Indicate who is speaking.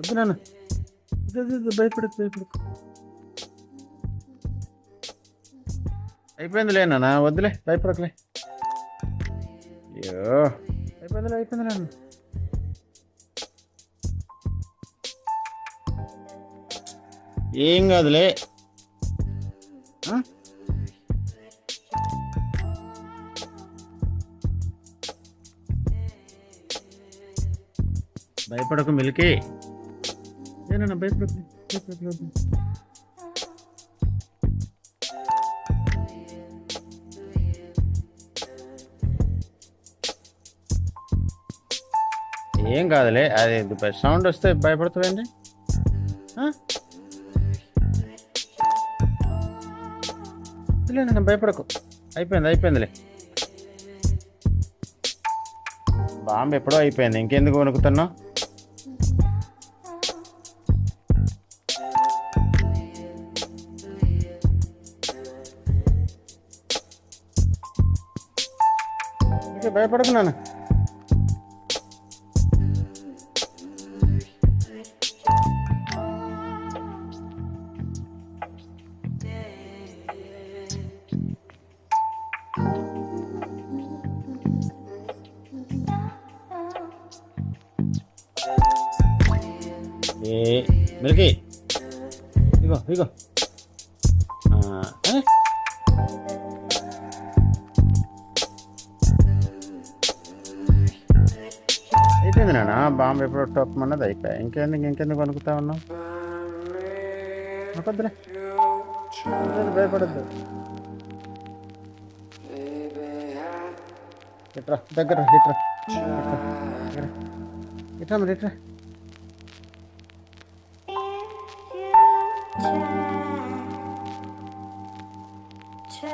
Speaker 1: వద్దు నాన్న. భయపడదు భయపడదు అయిపోయిందిలే నాన్న వద్దులే భయపడకలే. అయ్యో. అయిపోయిందిలే అయిపోయింది నాన్న. ఏం కాదులే. ఆ? భయపడకు మిల్కి. భయపడకు వద్దు. ఏం కాదులే అది సౌండ్ వస్తే భయపడుతుందండి నన్ను భయపడకు. అయిపోయింది అయిపోయిందిలే. బాంబు ఎప్పుడో అయిపోయింది ఇంకెందుకు వణుకుతున్నావు? ఇంకా భయపడకు నాన్న. మిల్కి. ఇగో ఇగో. ఆ, అయిపోయింది నాన్న. బాంబు ఎప్పుడో టాప్ అన్నది అయిపోయా. ఇంకెందుకు ఇంకెందుకు కొనుక్కుతా ఉన్నావు? భయపడద్దు. ఇట్రా దగ్గర ఇట్రా. ఇట్రా మరి ఇట్రా.